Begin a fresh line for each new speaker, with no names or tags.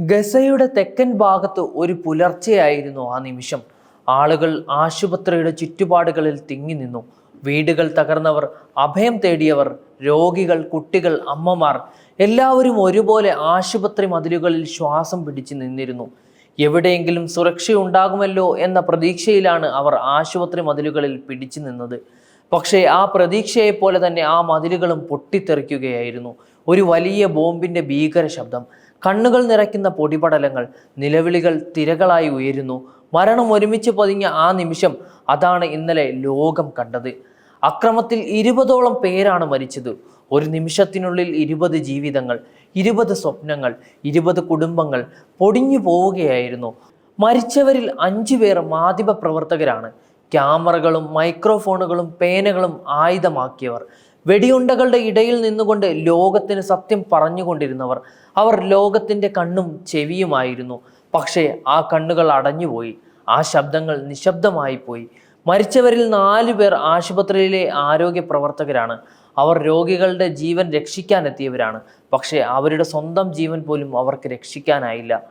ഗസയുടെ തെക്കൻ ഭാഗത്ത് ഒരു പുലർച്ചെയായിരുന്നു ആ നിമിഷം. ആളുകൾ ആശുപത്രിയുടെ ചുറ്റുപാടുകളിൽ തിങ്ങി നിന്നു. വീടുകൾ തകർന്നവർ അഭയം തേടിയവർ രോഗികൾ കുട്ടികൾ അമ്മമാർ എല്ലാവരും ഒരുപോലെ ആശുപത്രി മതിലുകളിൽ ശ്വാസം പിടിച്ചു നിന്നിരുന്നു. എവിടെയെങ്കിലും സുരക്ഷയുണ്ടാകുമല്ലോ എന്ന പ്രതീക്ഷയിലാണ് അവർ ആശുപത്രി മതിലുകളിൽ പിടിച്ചു നിന്നത്. പക്ഷേ ആ പ്രതീക്ഷയെപ്പോലെ തന്നെ ആ മതിലുകളും പൊട്ടിത്തെറിക്കുകയായിരുന്നു. ഒരു വലിയ ബോംബിന്റെ ഭീകര ശബ്ദം. കണ്ണുകൾ നിറയ്ക്കുന്ന പൊടിപടലങ്ങൾ നിലവിളികൾ തിരകളായി ഉയരുന്നു. മരണം ഒരുമിച്ച് പതിഞ്ഞ ആ നിമിഷം അതാണ് ഇന്നലെ ലോകം കണ്ടത്. അക്രമത്തിൽ ഇരുപതോളം പേരാണ് മരിച്ചത്. ഒരു നിമിഷത്തിനുള്ളിൽ ഇരുപത് ജീവിതങ്ങൾ ഇരുപത് സ്വപ്നങ്ങൾ ഇരുപത് കുടുംബങ്ങൾ പൊടിഞ്ഞു പോവുകയായിരുന്നു. മരിച്ചവരിൽ അഞ്ചു പേർ മാധ്യമ പ്രവർത്തകരാണ് ക്യാമറകളും മൈക്രോഫോണുകളും പേനകളും ആയുധമാക്കിയവർ. വെടിയുണ്ടകളുടെ ഇടയിൽ നിന്നുകൊണ്ട് ലോകത്തിന് സത്യം പറഞ്ഞുകൊണ്ടിരുന്നവർ അവർ ലോകത്തിന്റെ കണ്ണും ചെവിയുമായിരുന്നു. പക്ഷേ ആ കണ്ണുകൾ അടഞ്ഞുപോയി ആ ശബ്ദങ്ങൾ നിശബ്ദമായി പോയി മരിച്ചവരിൽ നാലു പേർ ആശുപത്രിയിലെ ആരോഗ്യ പ്രവർത്തകരാണ്. അവർ രോഗികളുടെ ജീവൻ രക്ഷിക്കാനെത്തിയവരാണ്. പക്ഷേ അവരുടെ സ്വന്തം ജീവൻ പോലും അവർക്ക് രക്ഷിക്കാനായില്ല.